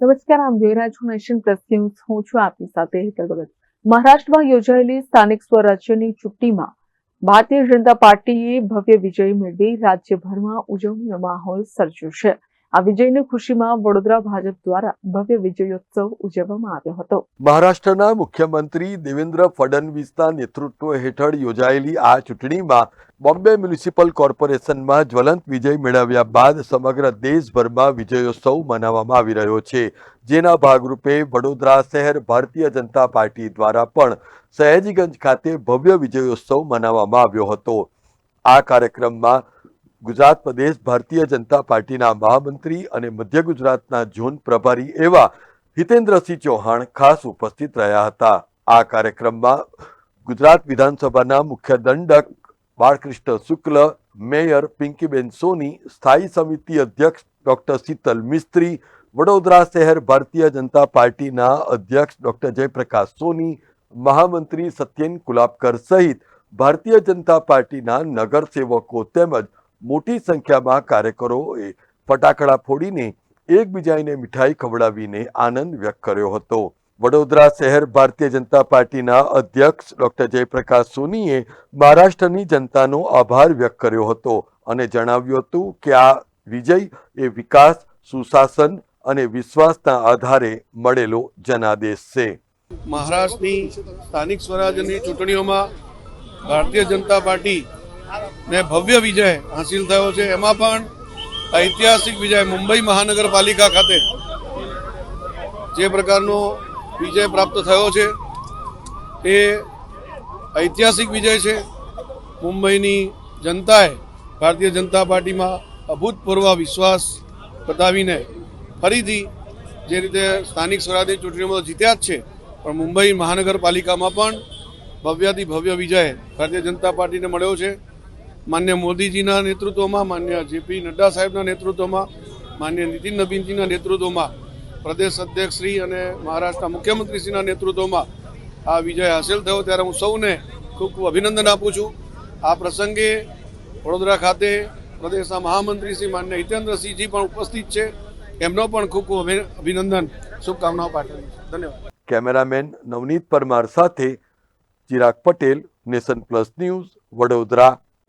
નમસ્કાર, આમ જોઈ રહ્યા નેશન પ્લસ ન્યૂઝ. હું છું આપની સાથે હેતલ મહારાષ્ટ્રમાં યોજાયેલી સ્થાનિક સ્વરાજ્યની ચૂંટણીમાં ભારતીય જનતા પાર્ટીએ ભવ્ય વિજય મેળવી રાજ્યભરમાં ઉજવણીનો માહોલ સર્જ્યો છે. આ વિજયની ખુશીમાં વડોદરા ભાજપ દ્વારા ભવ્ય વિજયોત્સવ ઉજવવામાં આવ્યો હતો. મહારાષ્ટ્રના મુખ્યમંત્રી દેવેન્દ્ર ફડણવીસના નેતૃત્વ હેઠળ યોજાયેલી આ ચૂંટણીમાં બોમ્બે મ્યુનિસિપલ કોર્પોરેશનમાં જ્વલંત વિજય મેળવ્યા બાદ સમગ્ર દેશભરમાં વિજયોત્સવ મનાવવામાં આવી રહ્યો છે. જેના ભાગરૂપે વડોદરા શહેર ભારતીય જનતા પાર્ટી દ્વારા પણ સયાજીગંજ ખાતે ભવ્ય વિજયોત્સવ મનાવવામાં આવ્યો હતો. આ કાર્યક્રમમાં ગુજરાત પ્રદેશ ભારતીય જનતા પાર્ટીના મહામંત્રી અને મધ્ય ગુજરાતના ઝોન પ્રભારી એવા હિતેન્દ્રસિંહ ચૌહાણ ખાસ ઉપસ્થિત રહ્યા હતા. આ કાર્યક્રમમાં ગુજરાત વિધાનસભાના મુખ્ય દંડક બાળકૃષ્ણ શુક્લ, મેયર પિંકીબેન સોની, સ્થાયી સમિતિ અધ્યક્ષ ડોક્ટર શીતલ મિસ્ત્રી, વડોદરા શહેર ભારતીય જનતા પાર્ટીના અધ્યક્ષ ડોક્ટર જયપ્રકાશ સોની, મહામંત્રી સત્યેન કુલાબકર સહિત ભારતીય જનતા પાર્ટીના નગરસેવકો તેમજ મોટી સંખ્યામાં કાર્યકરોએ ફટાકડા ફોડીને એકબીજાને મીઠાઈ ખવડાવીને આનંદ વ્યક્ત કર્યો હતો. વડોદરા શહેર ભારતીય જનતા પાર્ટીના અધ્યક્ષ ડોક્ટર જયપ્રકાશ સોનીએ મહારાષ્ટ્રની જનતાનો આભાર વ્યક્ત કર્યો હતો અને જણાવ્યું હતું કે આ વિજય એ વિકાસ, સુશાસન અને વિશ્વાસના આધારે મળેલો જનાદેશ છે. મહારાષ્ટ્રની સ્થાનિક સ્વરાજ્યની ચૂંટણીઓમાં ભારતીય જનતા પાર્ટી ને ભવ્ય વિજય હાંસિલ થયો છે. એમાં પણ ઐતિહાસિક વિજય મુંબઈ મહાનગરપાલિકા ખાતે જે પ્રકારનો વિજય પ્રાપ્ત થયો છે, એ ઐતિહાસિક વિજય છે. મુંબઈની જનતાએ ભારતીય જનતા પાર્ટીમાં અભૂતપૂર્વ વિશ્વાસ બતાવીને ફરીથી જે રીતે સ્થાનિક સ્વરાજની ચૂંટણીમાં જીત્યા જ છે, પણ મુંબઈ મહાનગરપાલિકામાં પણ ભવ્યાથી ભવ્ય વિજય ભારતીય જનતા પાર્ટીને મળ્યો છે. માન્ય મોદીજીના નેતૃત્વમાં, માન્ય જેપી નડ્ડા સાહેબના નેતૃત્વમાં, માન્ય નીતિન નવીનજીના નેતૃત્વમાં, પ્રદેશ અધ્યક્ષશ્રી અને મહારાષ્ટ્રના મુખ્યમંત્રીશ્રીના નેતૃત્વમાં આ વિજય હાંસલ થયો. ત્યારે હું સૌને ખૂબ ખૂબ અભિનંદન આપું છું. આ પ્રસંગે વડોદરા ખાતે પ્રદેશના મહામંત્રી શ્રી માન્ય હિતેન્દ્રસિંહજી પણ ઉપસ્થિત છે. એમનો પણ ખૂબ ખૂબ અભિ- અભિનંદન. શુભકામનાઓ પાઠવું ધન્યવાદ. કેમેરામેન નવનીત પરમાર સાથે Chirag Patel, Nation Plus News, Vadodara.